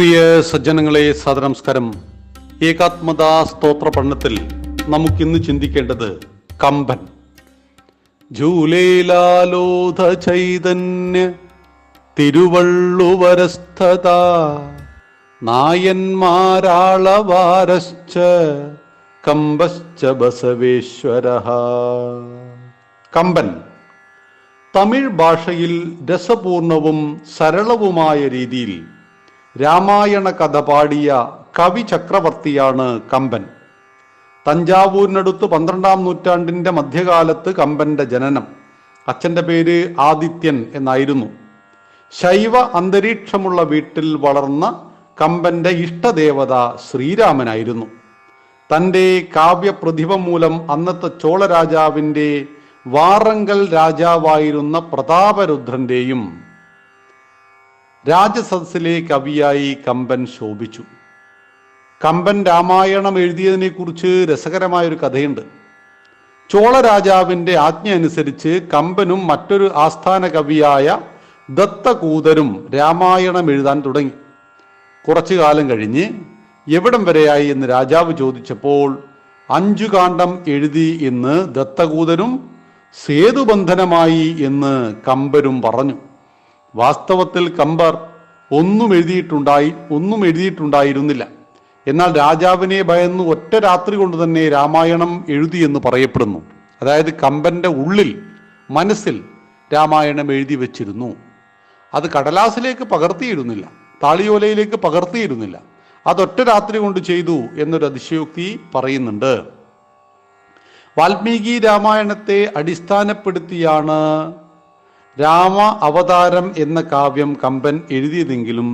പ്രിയ സജ്ജനങ്ങളെ സദനമസ്കാരം ഏകാത്മതാ സ്തോത്ര പഠനത്തിൽ നമുക്കിന്ന് ചിന്തിക്കേണ്ടത് കമ്പൻ. ജൂലേലാലോധ ചൈതന്യ തിരുവള്ളുവരസ്ഥത നായന്മാരാളവാരശ്ച കമ്പശ്ച ബസവേശ്വര കമ്പൻ. തമിഴ് ഭാഷയിൽ രസപൂർണവും സരളവുമായ രീതിയിൽ രാമായണ കഥ പാടിയ കവി ചക്രവർത്തിയാണ് കമ്പൻ. തഞ്ചാവൂരിനടുത്ത് പന്ത്രണ്ടാം നൂറ്റാണ്ടിന്റെ മധ്യകാലത്ത് കമ്പന്റെ ജനനം. അച്ഛന്റെ പേര് ആദിത്യൻ എന്നായിരുന്നു. ശൈവ അന്തരീക്ഷമുള്ള വീട്ടിൽ വളർന്ന കമ്പന്റെ ഇഷ്ടദേവത ശ്രീരാമനായിരുന്നു. തന്റെ കാവ്യപ്രതിഭ മൂലം അന്നത്തെ ചോള രാജാവിന്റെ വാറങ്കൽ രാജാവായിരുന്ന പ്രതാപരുദ്രന്റെയും രാജസദസ്സിലെ കവിയായി കമ്പൻ ശോഭിച്ചു. കമ്പൻ രാമായണം എഴുതിയതിനെ കുറിച്ച് രസകരമായൊരു കഥയുണ്ട്. ചോള ആജ്ഞ അനുസരിച്ച് കമ്പനും മറ്റൊരു ആസ്ഥാന കവിയായ ദത്തകൂതരും രാമായണം എഴുതാൻ തുടങ്ങി. കുറച്ചു കാലം കഴിഞ്ഞ് എവിടം വരെയായി എന്ന് രാജാവ് ചോദിച്ചപ്പോൾ അഞ്ചു കാണ്ഡം എഴുതി എന്ന് ദത്തകൂതരും സേതുബന്ധനമായി എന്ന് കമ്പനും പറഞ്ഞു. വാസ്തവത്തിൽ കമ്പർ ഒന്നും എഴുതിയിട്ടുണ്ടായി ഒന്നും എഴുതിയിട്ടുണ്ടായിരുന്നില്ല. എന്നാൽ രാജാവിനെ ഭയന്ന് ഒറ്റ രാത്രി കൊണ്ട് തന്നെ രാമായണം എഴുതി എന്ന് പറയപ്പെടുന്നു. അതായത് കമ്പന്റെ ഉള്ളിൽ മനസ്സിൽ രാമായണം എഴുതി വെച്ചിരുന്നു. അത് കടലാസിലേക്ക് പകർത്തിയിരുന്നില്ല താളിയോലയിലേക്ക് പകർത്തിയിരുന്നില്ല. അതൊറ്റ രാത്രി കൊണ്ട് ചെയ്തു എന്നൊരു അതിശയോക്തി പറയുന്നുണ്ട്. വാൽമീകി രാമായണത്തെ അടിസ്ഥാനപ്പെടുത്തിയാണ് രാമ അവതാരം എന്ന കാവ്യം കമ്പൻ എഴുതിയതെങ്കിലും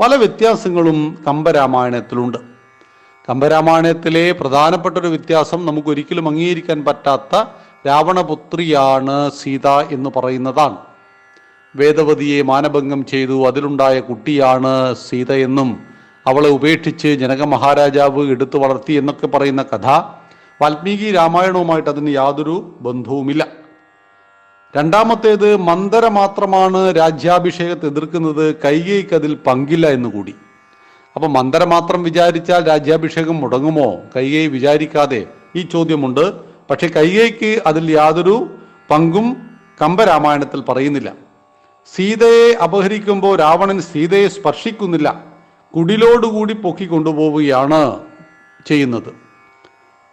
പല വ്യത്യാസങ്ങളും കമ്പരാമായണത്തിലുണ്ട്. കമ്പരാമായണത്തിലെ പ്രധാനപ്പെട്ട ഒരു വ്യത്യാസം നമുക്ക് ഒരിക്കലും അംഗീകരിക്കാൻ പറ്റാത്ത രാവണപുത്രിയാണ് സീത എന്ന് പറയുന്നതാണ്. വേദവതിയെ മാനഭംഗം ചെയ്തു അതിലുണ്ടായ കുട്ടിയാണ് സീത എന്നും അവളെ ഉപേക്ഷിച്ച് ജനക മഹാരാജാവ് എടുത്തു വളർത്തി എന്നൊക്കെ പറയുന്ന കഥ വാൽമീകി രാമായണവുമായിട്ട് അതിന് യാതൊരു ബന്ധവുമില്ല. രണ്ടാമത്തേത് മന്ദര മാത്രമാണ് രാജ്യാഭിഷേകത്തെ എതിർക്കുന്നത്. കൈകൈക്ക് അതിൽ പങ്കില്ല എന്ന് കൂടി. അപ്പൊ മന്ദര മാത്രം വിചാരിച്ചാൽ രാജ്യാഭിഷേകം മുടങ്ങുമോ? കൈകൈ വിചാരിക്കാതെ ഈ ചോദ്യമുണ്ട്. പക്ഷെ കൈകൈക്ക് അതിൽ യാതൊരു പങ്കും കമ്പരാമായണത്തിൽ പറയുന്നില്ല. സീതയെ അപഹരിക്കുമ്പോൾ രാവണൻ സീതയെ സ്പർശിക്കുന്നില്ല. കുടിലോടുകൂടി പൊക്കി കൊണ്ടുപോവുകയാണ് ചെയ്യുന്നത്.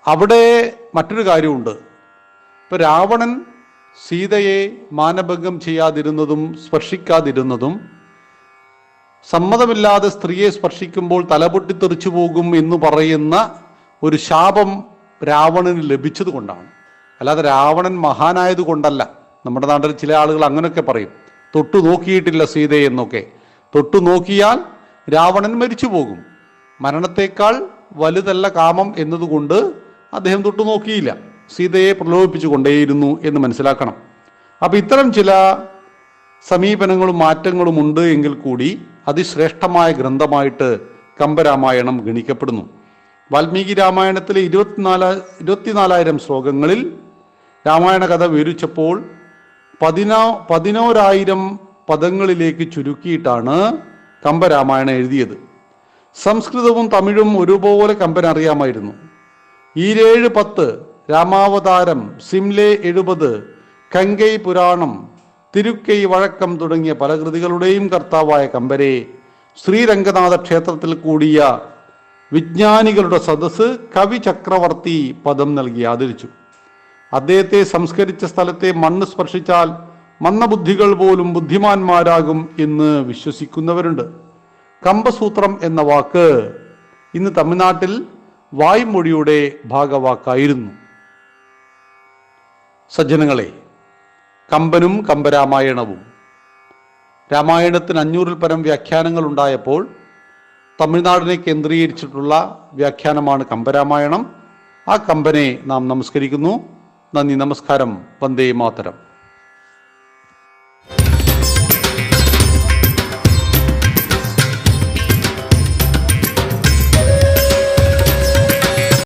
അവിടെ മറ്റൊരു കാര്യമുണ്ട്. ഇപ്പൊ രാവണൻ സീതയെ മാനഭംഗം ചെയ്യാതിരുന്നതും സ്പർശിക്കാതിരുന്നതും സമ്മതമില്ലാതെ സ്ത്രീയെ സ്പർശിക്കുമ്പോൾ തലപൊട്ടി തെറിച്ചു പോകും എന്ന് പറയുന്ന ഒരു ശാപം രാവണന് ലഭിച്ചത് കൊണ്ടാണ്. അല്ലാതെ രാവണൻ മഹാനായത് കൊണ്ടല്ല. നമ്മുടെ നാട്ടിൽ ചില ആളുകൾ അങ്ങനെയൊക്കെ പറയും തൊട്ടു നോക്കിയിട്ടില്ല സീതയെ എന്നൊക്കെ. തൊട്ടു നോക്കിയാൽ രാവണൻ മരിച്ചു പോകും. മരണത്തേക്കാൾ വലുതല്ല കാമം എന്നതുകൊണ്ട് അദ്ദേഹം തൊട്ടു നോക്കിയില്ല. സീതയെ പ്രലോഭിപ്പിച്ചു കൊണ്ടേയിരുന്നു എന്ന് മനസ്സിലാക്കണം. അപ്പം ഇത്തരം ചില സമീപനങ്ങളും മാറ്റങ്ങളും ഉണ്ട് എങ്കിൽ കൂടി അതിശ്രേഷ്ഠമായ ഗ്രന്ഥമായിട്ട് കമ്പരാമായണം ഗണിക്കപ്പെടുന്നു. വാൽമീകി രാമായണത്തിലെ ഇരുപത്തിനാല് ഇരുപത്തിനാലായിരം ശ്ലോകങ്ങളിൽ രാമായണ കഥ വിവരിച്ചപ്പോൾ പതിനോ പതിനോരായിരം പദങ്ങളിലേക്ക് ചുരുക്കിയിട്ടാണ് കമ്പരാമായണം എഴുതിയത്. സംസ്കൃതവും തമിഴും ഒരുപോലെ കമ്പൻ അറിയാമായിരുന്നു ഈരേഴ് പത്ത് രാമാവതാരം സിംലെ എഴുപത് കങ്കൈ പുരാണം തിരുക്കൈ വഴക്കം തുടങ്ങിയ പല കൃതികളുടെയും കർത്താവായ കമ്പരെ ശ്രീരംഗനാഥ ക്ഷേത്രത്തിൽ കൂടിയ വിജ്ഞാനികളുടെ സദസ്സ് കവി ചക്രവർത്തി പദം നൽകി ആദരിച്ചു. അദ്ദേഹത്തെ സംസ്കരിച്ച സ്ഥലത്തെ മണ്ണ് സ്പർശിച്ചാൽ മന്നബുദ്ധികൾ പോലും ബുദ്ധിമാന്മാരാകും എന്ന് വിശ്വസിക്കുന്നവരുണ്ട്. കമ്പസൂത്രം എന്ന വാക്ക് ഇന്ന് തമിഴ്നാട്ടിൽ വായ്മൊഴിയുടെ ഭാഗവാക്കായിരുന്നു. സജ്ജനങ്ങളെ കമ്പനും കമ്പരാമായണവും. രാമായണത്തിന് അഞ്ഞൂറിൽ പരം വ്യാഖ്യാനങ്ങൾ ഉണ്ടായപ്പോൾ തമിഴ്നാടിനെ കേന്ദ്രീകരിച്ചിട്ടുള്ള വ്യാഖ്യാനമാണ് കമ്പരാമായണം. ആ കമ്പനെ നാം നമസ്കരിക്കുന്നു. നന്ദി നമസ്കാരം. വന്ദേ മാതരം.